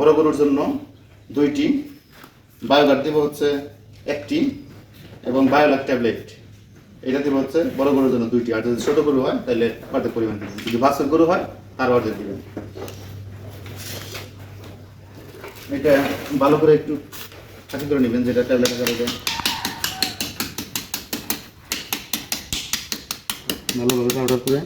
বড় গরুর জন্য দুইটি, বায়োগার্ড দিব হচ্ছে একটি এবং বায়োলাক ট্যাবলেট। এটা দিব হচ্ছে বড় গরুর জন্য দুইটি। আর যদি ছোট গরু হয়, তাহলে অর্ধেক পরিমাণ দিবেন। যদি বাছুর গরু হয়, তার অর্ধেক দিবেন। এটা ভালো করে একটু খাঁটি করে নেবেন, যেটা ট্যাবলেট আকারে ভালোভাবে পাউডার করে।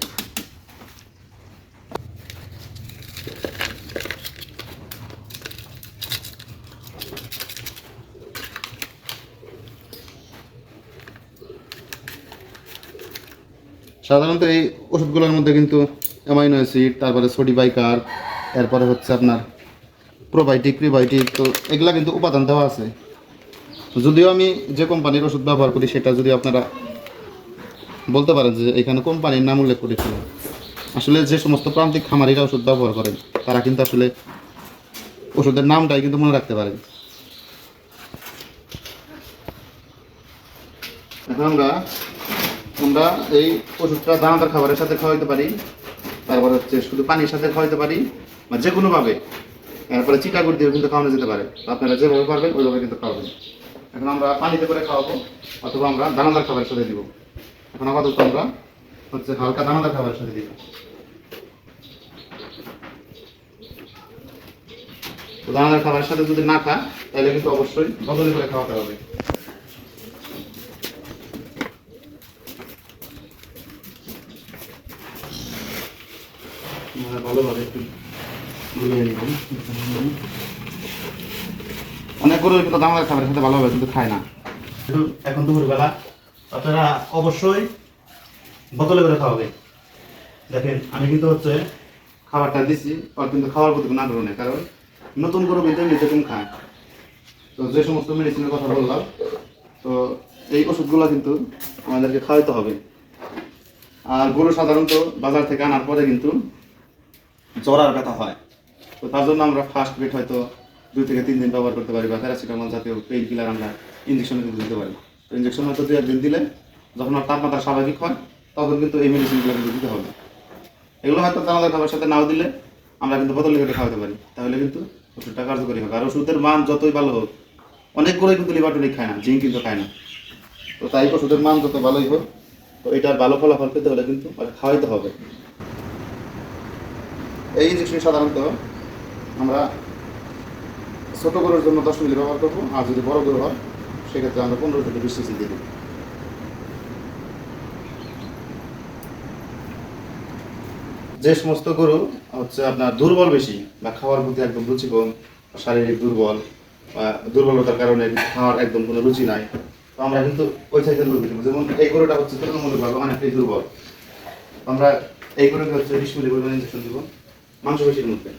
সাধারণত এই ওষুধগুলোর মধ্যে কিন্তু অ্যামাইনো অ্যাসিড তারপরে সোডিবাইকার এরপরে হচ্ছে আপনার প্রোবায়োটিক প্রিবায়োটিক তো এগুলা কিন্তু উপাদান দেওয়া আছে। যদিও আমি যে কোম্পানির ওষুধ ব্যবহার করি, সেটা যদি আপনারা বলতে পারেন যে এখানে কোম্পানির নাম উল্লেখ করেছিল আসলে যে সমস্ত প্রান্তিক খামারিরা ওষুধ ব্যবহার করেন, তারা কিন্তু আসলে ওষুধের নামটাই কিন্তু মনে রাখতে পারেন। এখন আমরা আমরা এই ওষুধটা দানাদার খাবারের সাথে খাওয়াইতে পারি। তারপর হচ্ছে শুধু পানির সাথে খাওয়াইতে পারি বা যে কোনোভাবে তারপরে চিটাগুড় দিয়েও কিন্তু খাওয়ানো যেতে পারে। আপনারা যেভাবে পারবেন, ওইভাবে কিন্তু খাওয়াবেন। এখন আমরা পানিতে করে খাওয়াবো অথবা আমরা দানাদার খাবারের সাথে দিব। এখন আপাতত আমরা হচ্ছে হালকা দানাদার খাবারের সাথে দিব। দানাদার খাবারের সাথে যদি না খায়, তাহলে কিন্তু অবশ্যই বদলে করে খাওয়াতে হবে। ভালোভাবে একটু গুলিয়ে নিব অনেক গরু কিন্তু দামাদার খাবারের সাথে ভালোভাবে কিন্তু খায় না। এখন দুপুরবেলা আপনারা অবশ্যই বোতলে করে খাওয়াবে দেখেন আমি কিন্তু হচ্ছে খাবারটা দিছি আর কিন্তু খাওয়ার প্রতি কোনো আগ্রহ নেই কারণ নতুন গরু কিন্তু এমনিতে খায়। তো যে সমস্ত মেডিসিনের কথা বললাম তো এই ওষুধগুলো কিন্তু আমাদেরকে খাওয়াইতে হবে। আর গরু সাধারণত বাজার থেকে আনার পরে কিন্তু জ্বরার ব্যথা হয়। তো তার জন্য আমরা ফার্স্ট বেড হয়তো দুই থেকে তিন দিন ব্যবহার করতে পারি বা প্যারাসিটামল জাতীয় পেইন কিলার আমরা ইঞ্জেকশনে কিন্তু দিতে পারি। তো ইঞ্জেকশন হয়তো দু একদিন দিলে যখন আর তাপমাত্রা স্বাভাবিক হয়, তখন কিন্তু এই মেডিসিনগুলো কিন্তু দিতে হবে। এগুলো হয়তো আমাদের খাবার সাথে নাও দিলে আমরা কিন্তু বোতলে কেটে খাওয়াতে পারি। তাহলে কিন্তু ওষুধটা কার্যকরী হবে। আর ওষুধের মান যতই ভালো হোক অনেকগুলোই কিন্তু লিভার টনিক খায় না, জিঙ্ক কিন্তু খায় না। তো তাই ওষুধের মান যত ভালোই হোক, তো এটার ভালো ফলাফল পেতে হলে কিন্তু খাওয়াইতে হবে। এই ইঞ্জেকশন সাধারণত আমরা ছোট গরুর জন্য দশ মিলি ব্যবহার করব, আর যদি বড় গরু হয়, সেক্ষেত্রে আমরা পনেরো থেকে বিশ সিসি দিয়ে যে সমস্ত গরু হচ্ছে আপনার দুর্বল বেশি বা খাওয়ার প্রতি একদম রুচি কম শারীরিক দুর্বল বা দুর্বলতার কারণে খাওয়ার একদম কোনো রুচি নাই, তো আমরা কিন্তু ওই সাইজের গরু দেবো যেমন এই গরুটা হচ্ছে তুলনামূলকভাবে অনেকটাই দুর্বল। আমরা এই গরুকে হচ্ছে বিশ মিলি পরিমাণ ইঞ্জেকশন দিব। মাংস মাংসপেশির মধ্যে